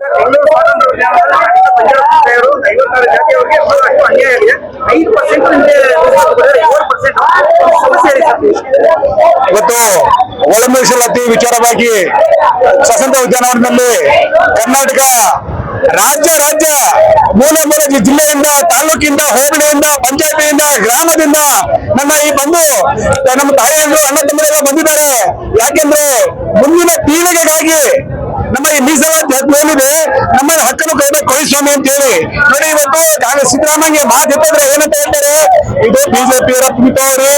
ಸ್ವಾತಂತ್ರ್ಯ. ಇವತ್ತು ಒಳ ಅತಿ ವಿಚಾರವಾಗಿ ಸ್ವತಂತ್ರ ಉದ್ಯಾನವನದಲ್ಲಿ ಕರ್ನಾಟಕ ರಾಜ್ಯ ರಾಜ್ಯ ಮೂಲೆ ಮೂಲೆ ಜಿಲ್ಲೆಯಿಂದ ತಾಲೂಕಿಂದ ಹೋಬಳಿಯಿಂದ ಪಂಚಾಯತಿಯಿಂದ ಗ್ರಾಮದಿಂದ ನಮ್ಮ ಈ ಬಂದು ನಮ್ಮ ತಾಯಿಯಂದ್ರು, ಅಣ್ಣ, ತಮ್ಮರೆಲ್ಲ ಬಂದಿದ್ದಾರೆ ಯಾಕೆಂದ್ರೆ ಮುಂದಿನ ಪೀಳಿಗೆಗಾಗಿ ಮೀಸಲಾತಿ ಹಕ್ಕು ಏನಿದೆ ನಮ್ಮ ಹಕ್ಕನ್ನು ಕೈಗೆ ಕೊಡಿಸ್ವಾಮಿ ಅಂತ ಹೇಳಿ ನೋಡಿ, ಇವತ್ತು ಸಿದ್ದರಾಮಯ್ಯ ಮಾತು ಎತ್ತಿದ್ರೆ ಏನಂತ ಹೇಳ್ತಾರೆ? ಇದು ಬಿಜೆಪಿ ಮಿತವ್ರಿ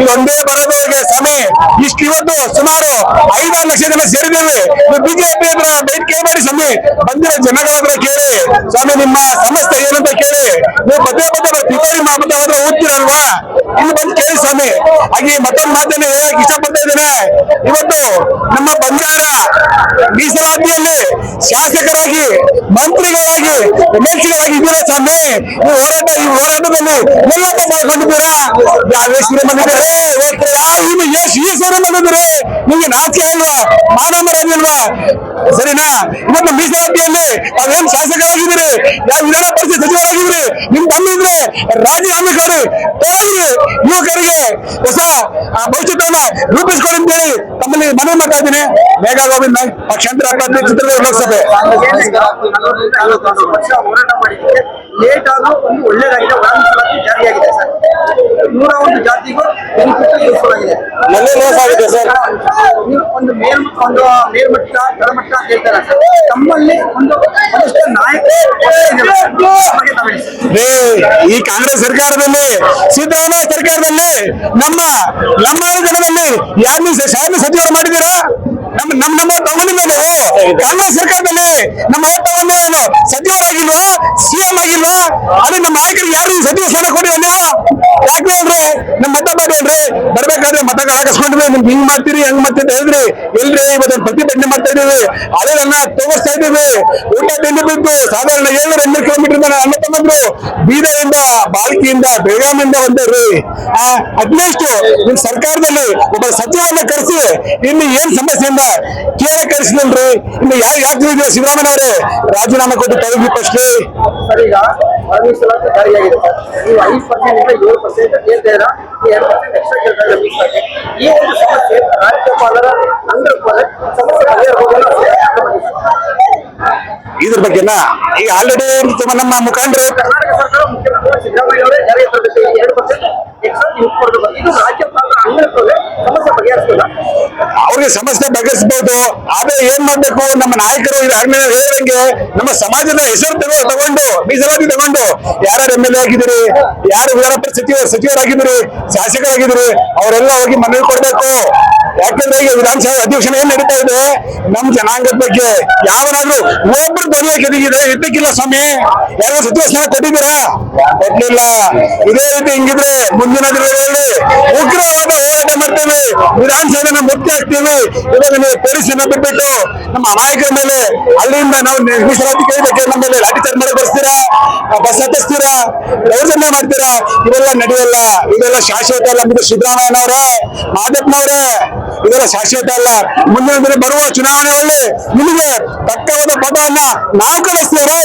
ಇದು ಒಂದೇ ಬರೋದವ್ರಿಗೆ ಸಮಯ ಇಷ್ಟು ಇವತ್ತು ಸುಮಾರು ಐದಾರು ಲಕ್ಷ ಜನ ಸೇರಿದ್ದೇವೆ. ಬಿಜೆಪಿ ಹತ್ರ ಬೇಡಿಕೆ ಮಾಡಿ ಸ್ವಾಮಿ, ಬಂದಿರೋ ಜನಗಳ ಹತ್ರ ಕೇಳಿ. ಸ್ವಾಮಿ, ನಿಮ್ಮ ಸಮಸ್ಯೆ ಏನಂತ ಕೇಳಿ ನೀವು ಪದೇ ಪದೇ ಪಿತೂರಿ ಮಾಡ್ಬಿಟ್ಟು ಹೋದ್ರೆ ಓದ್ತೀರಲ್ವಾ ಇಲ್ಲಿ ಬಂದು ಕೇಳಿ ಸ್ವಾಮಿ. ಹಾಗೆ ಮತ್ತೊಂದು ಮಾತನ್ನು ಹೇಳಕ್ ಇಷ್ಟಪಡ್ತಾ ಇದ್ದೇನೆ. ಇವತ್ತು ನಮ್ಮ ಬಂಜಾರ ಮೀಸಲಾತಿಯಲ್ಲಿ ಶಾಸಕರಾಗಿ, ಮಂತ್ರಿಗಳಾಗಿ ಎಮ್ಎಲ್ಸಿಗಳಾಗಿ ಇದ್ದೀರಾ ಸ್ವಾಮಿ? ಈ ಹೋರಾಟ, ಈ ಹೋರಾಟದಲ್ಲಿ ಮಾಡ್ಕೊಂಡಿದ್ದೀರಾ? ಯಾವ ಹೆಸರು ಹೆಸರು ಬಂದಿದ್ದಾರೆ ನಿಮ್ಗೆ ನಾಚಿಕೆ ಅಲ್ವಾ? ಮಾನವರಾಗಿಲ್ವಾ ಸರಿನಾ? ಇವತ್ತು ಮೀಸಲಾತಿಯಲ್ಲಿ ತಾವೇನ್ ಶಾಸಕರಾಗಿದ್ದೀರಿ? ಯಾವ ವಿಧಾನ ಪರಿಷತ್ ಸಚಿವರಾಗಿದ್ದೀರಿ? ನಿಮ್ ಬಂದಿದ್ರೆ ರಾಜೀನಾಮೆ ಕೊಡಿ ಹೋಗಿ ಯುವಕರಿಗೆ ಹೊಸ ಆ, ರೂಪಿಸಿಕೊಳ್ಳಿ ಅಂತೇಳಿ ತಮ್ಮಲ್ಲಿ ಮನವಿ ಮಾಡ್ತಾ ಇದ್ದೀನಿ. ಮೇಘ ಗೋವಿಂದ ಪಕ್ಷಾಂತರ ಅಭ್ಯರ್ಥಿ ಚಿತ್ರದುರ್ಗ ಲೋಕಸಭೆ. ಹೋರಾಟ ಆದ್ರೂ ಒಂದು ಒಳ್ಳೇದಾಗಿದೆ ಸರ್ ನೂರ ಒಂದು ಜಾತಿಗೂ ಬೆನಿಫಿಟ್ ಯೂಸ್ಫುಲ್ ಆಗಿದೆ ನನ್ನೇ ಲಾಸ್ ಆಗಿದೆ ಸರ್. ಒಂದು ಮೇಲ್ಮಟ್ಟ ಒಂದು ಮೇಲ್ಮಟ್ಟ ಕೆಳಮಟ್ಟ ಅಂತ ಹೇಳ್ತಾರೆ. ಸರ್ ತಮ್ಮಲ್ಲಿ ಒಂದು ಒಂದಷ್ಟು ನಾಯಕ ಬಗ್ಗೆ ತಾವು. ಹೇಳಿ ಸರ್. ಈ ಕಾಂಗ್ರೆಸ್ ಸರ್ಕಾರದಲ್ಲಿ ಸಿದ್ದರಾಮಯ್ಯ ಸರ್ಕಾರದಲ್ಲಿ ನಮ್ಮ ನಮ್ಮ ಜನದಲ್ಲಿ ಯಾರನ್ನು ಶಾಲೆ ಸಚಿವರು ಮಾಡಿದ್ದೀರಾ? ನಮ್ಮ ನಮ್ಮ ನಮ್ಮ ತಗೊಂಡಿಲ್ಲ ನಾವು ಕಾಂಗ್ರೆಸ್ ಸರ್ಕಾರದಲ್ಲಿ ನಮ್ಮ ಓಟವನ್ನು ಏನು ಸಚಿವರಾಗಿಲ್ವಾ ಸಿಎಂ ಆಗಿಲ್ವಾ? ಅದೇ ನಮ್ಮ ನಾಯಕರಿಗೆ ಯಾರು ಸಚಿವ ಸ್ಥಾನ ಕೊಡಿಲ್ಲ ಯಾಕೆ? ನಮ್ಮ ಮತ ಮಾಡಿ ಹೇಳ್ರಿ. ಬರ್ಬೇಕಾದ್ರೆ ಮತ ನಿಮ್ಗೆ ಹಿಂಗ್ ಮಾಡ್ತೀರಿ, ಹೆಂಗ್ ಮಾಡ್ತೀರಿ ಹೇಳಿದ್ರಿ. ಎಲ್ರಿ ಇವತ್ತು ಪ್ರತಿಭಟನೆ ಮಾಡ್ತಾ ಇದೀವಿ ಅದನ್ನ ತೋರಿಸ್ತಾ ಇದೀವಿ ಊಟ ತಿಂಡಿ ಬಿತ್ತು ಸಾಧಾರಣ ಏಳ್ನೂರ ಎಂಟು ಕಿಲೋಮೀಟರ್ ಅಣ್ಣ ತಮ್ಮಂದ್ರು ಬೀದರಿಂದ ಬಾಲ್ಕಿಯಿಂದ, ಬೆಳಗಾವಿಯಿಂದ ಆ ಅಟ್ಲೀಸ್ಟ್ ನಿಮ್ ಸರ್ಕಾರದಲ್ಲಿ ಒಬ್ಬ ಸಚಿವರನ್ನ ಕರೆಸಿ ಇಲ್ಲಿ ಏನ್ ಸಮಸ್ಯೆಯಿಂದ ಕೇಳ ಕರೆಸಿದ್ರಿ ಇನ್ನು ಯಾರು ಯಾಕೆ ಸಿದ್ದರಾಮಯ್ಯ ಅವರೇ. ರಾಜೀನಾಮೆ ಕೊಟ್ಟು ಫಸ್ಟ್ ಸರ್, ಈಗ ಐದು ಪರ್ಸೆಂಟ್ ಇಂದ ಏಳು ಪರ್ಸೆಂಟ್ ಕೇಳ್ತೀರಾ ಈ ಎರಡು ಪರ್ಸೆಂಟ್ ಎಕ್ಸ್ಟ್ರಾ ಕೇಳ್ತಾರೆ ಮೀಸಲಾತಿ ಈ ಒಂದು ಸಮಸ್ಯೆ ರಾಜ್ಯಪಾಲರ ಅಂಗರೂಪದ ಸಮಸ್ಯೆ ಬಗೆಹರಬಹುದಲ್ಲ ಇದ್ರ ಬಗ್ಗೆನಾ ಈಗ ಆಲ್ರೆಡಿ ನಮ್ಮ ಮುಖಂಡರು ಕರ್ನಾಟಕ ಸರ್ಕಾರ ಮುಖ್ಯಮಂತ್ರಿ ಸಿದ್ದರಾಮಯ್ಯ ಅವರೇ ಜಾರಿಗೆ ತರಬೇಕು ಈ ಎರಡು ಪರ್ಸೆಂಟ್ ಎಕ್ಸ್ಟ್ರಾ ನೀವು ಕೊಡಬೇಕು ಇದು ರಾಜ್ಯಪಾಲರ ಅಂಗರೂಪವೇ ಸಮಸ್ಯೆ ಬಗೆಹರಿಸಲ್ಲ ಅವ್ರಿಗೆ ಸಮಸ್ಯೆ ಬಗೆಹರಿಸಬಹುದು ಆದ್ರೆ ಏನ್ ಮಾಡ್ಬೇಕು? ನಮ್ಮ ನಾಯಕರು ಹೇಳಿದಂಗೆ ನಮ್ಮ ಸಮಾಜದ ಹೆಸರು ತಗೋ ತಗೊಂಡು, ಮೀಸಲಾತಿ ತಗೊಂಡು ಯಾರ್ಯಾರು ಎಂ ಎಲ್ ಎ ಆಗಿದ್ದೀರಿ, ಯಾರು ವಿಧಾನ ಪರಿಷತ್ ಸಚಿವ ಸಚಿವರಾಗಿದ್ದೀರಿ, ಶಾಸಕರಾಗಿದ್ದೀರಿ, ಅವರೆಲ್ಲ ಹೋಗಿ ಮನವಿ ಕೊಡ್ಬೇಕು. ಯಾಕಂದ್ರೆ ಈಗ ವಿಧಾನಸಭೆ ಅಧಿವೇಶನ ಏನ್ ನಡೀತಾ ಇದೆ? ನಮ್ ಜನಾಂಗದ ಬಗ್ಗೆ ಯಾವನಾದ್ರೂ ಒಬ್ರು ಬರ್ಲಿ ಎದಗಿದ್ರೆ ಇದ್ದಕ್ಕಿಲ್ಲ ಸ್ವಾಮಿ. ಯಾರೋ ಸಚಿವ ಸ್ಥಾನ ಕೊಟ್ಟಿದ್ದೀರಾ? ಕೊಟ್ಟಿಲ್ಲ. ಇದೇ ರೀತಿ ಹಿಂಗಿದ್ರೆ ಮುಂದಿನ ದಿನಗಳಲ್ಲಿ ಉಗ್ರವಾದ ಹೋರಾಟ ಮಾಡ್ತೇವೆ. ವಿಧಾನಸಭೆನ ಮುಕ್ತಿ ಹಾಕ್ತೀವಿ. ಇವಾಗ ನೀವು ಪೊಲೀಸನ್ನ ಬಿಟ್ಬಿಟ್ಟು ನಮ್ಮ ಅಮಾಯಕರ ಮೇಲೆ ಅಲ್ಲಿಂದ ನಾವು ಮೀಸಲಾತಿ ಕೇಳಬೇಕು ನಮ್ಮ ಮೇಲೆ ಲಾಠಿಚಾರ್ಜ್ ಮಾಡಿ ಬರ್ಸ್ತೀರಾ? ಬಸ್ ಹತ್ತಿಸ್ತೀರಾ? ದೌರ್ಜನ್ಯ ಮಾಡ್ತೀರಾ? ಇವೆಲ್ಲ ನಡೆಯಲ್ಲ. ಇದೆಲ್ಲ ಶಾಶ್ವತ ಅಲ್ಲ ಸಿದ್ದರಾಮಯ್ಯನವರೇ, ಮಾದಪ್ಪನವರೇ. ಇದೆಲ್ಲ ಶಾಶ್ವತ ಅಲ್ಲ. ಮುಂದಿನ ದಿನ ಬರುವ ಚುನಾವಣೆಯಲ್ಲಿ ನಿಮಗೆ ತಕ್ಕವಾದ ಪದವನ್ನ ನಾವು ಕಳಿಸ್ತೇವೆ